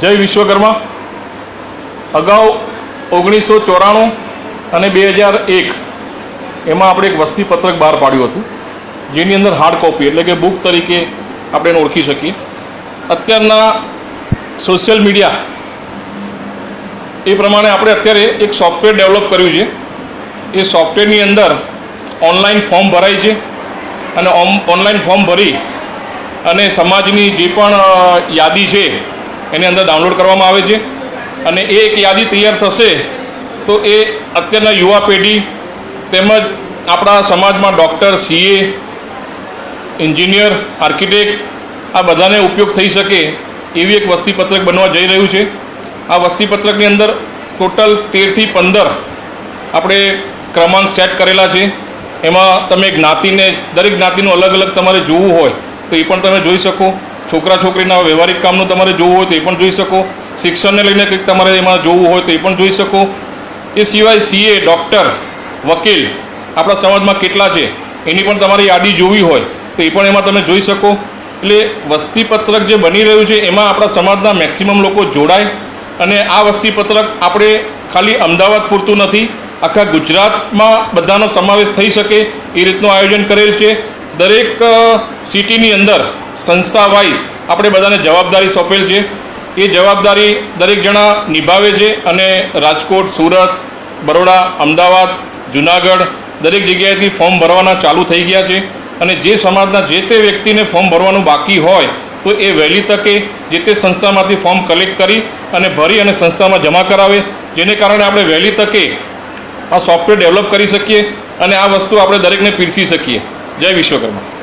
જય વિશ્વકર્મા. અગાઉ ઓગણીસો ચોરાણું અને બે હજાર એક એમાં આપણે એક વસ્તી પત્રક બહાર પાડ્યું હતું, જેની અંદર હાર્ડ કોપી એટલે કે બુક તરીકે આપણે એને ઓળખી શકીએ. અત્યારના સોશિયલ મીડિયા એ પ્રમાણે આપણે અત્યારે એક સોફ્ટવેર ડેવલપ કર્યું છે. એ સોફ્ટવેરની અંદર ઓનલાઈન ફોર્મ ભરાય છે અને ઓનલાઈન ફોર્મ ભરી અને સમાજની જે પણ યાદી છે એની અંદર ડાઉનલોડ કરવામાં આવે છે. અને એ એક યાદી તૈયાર થશે તો એ અત્યારના યુવા પેઢી તેમજ આપણા સમાજમાં ડૉક્ટર સીએ એન્જિનિયર આર્કિટેક્ટ આ બધાને ઉપયોગ થઈ શકે એવી એક વસ્તીપત્રક બનવા જઈ રહ્યું છે. આ વસ્તીપત્રકની અંદર ટોટલ તેરથી પંદર આપણે ક્રમાંક સેટ કરેલા છે. એમાં તમે જ્ઞાતિને દરેક જ્ઞાતિનું અલગ અલગ તમારે જોવું હોય તો એ પણ તમે જોઈ શકો. છોકરા છોકરીના વ્યવહારિક કામનું તમારે જોવું હોય તો એ પણ જોઈ શકો. શિક્ષણને લઈને કંઈક તમારે એમાં જોવું હોય તો એ પણ જોઈ શકો. એ સિવાય સીએ ડૉક્ટર વકીલ આપણા સમાજમાં કેટલા છે, એની પણ તમારી યાદી જોવી હોય તો એ પણ એમાં તમે જોઈ શકો. એટલે વસ્તીપત્રક જે બની રહ્યું છે, એમાં આપણા સમાજના મેક્સિમમ લોકો જોડાય અને આ વસ્તીપત્રક આપણે ખાલી અમદાવાદ પૂરતું નથી, આખા ગુજરાતમાં બધાનો સમાવેશ થઈ શકે એ રીતનું આયોજન કરેલ છે. દરેક સિટીની અંદર સંસ્થા વાઇઝ આપણે બધાને જવાબદારી સોંપેલ છે. એ જવાબદારી દરેક જણા નિભાવે છે અને રાજકોટ, સુરત, બરોડા, અમદાવાદ, જુનાગઢ દરેક જગ્યાએથી ફોર્મ ભરવાના ચાલુ થઈ ગયા છે. અને જે સમાજના જે તે વ્યક્તિને ફોર્મ ભરવાનું બાકી હોય, તો એ વહેલી તકે જે તે સંસ્થામાંથી ફોર્મ કલેક્ટ કરી અને ભરી અને સંસ્થામાં જમા કરાવે. જેને કારણે આપણે વહેલી તકે આ સોફ્ટવેર ડેવલપ કરી શકીએ અને આ વસ્તુ આપણે દરેકને પીરસી શકીએ. જય વિશ્વકર્મા.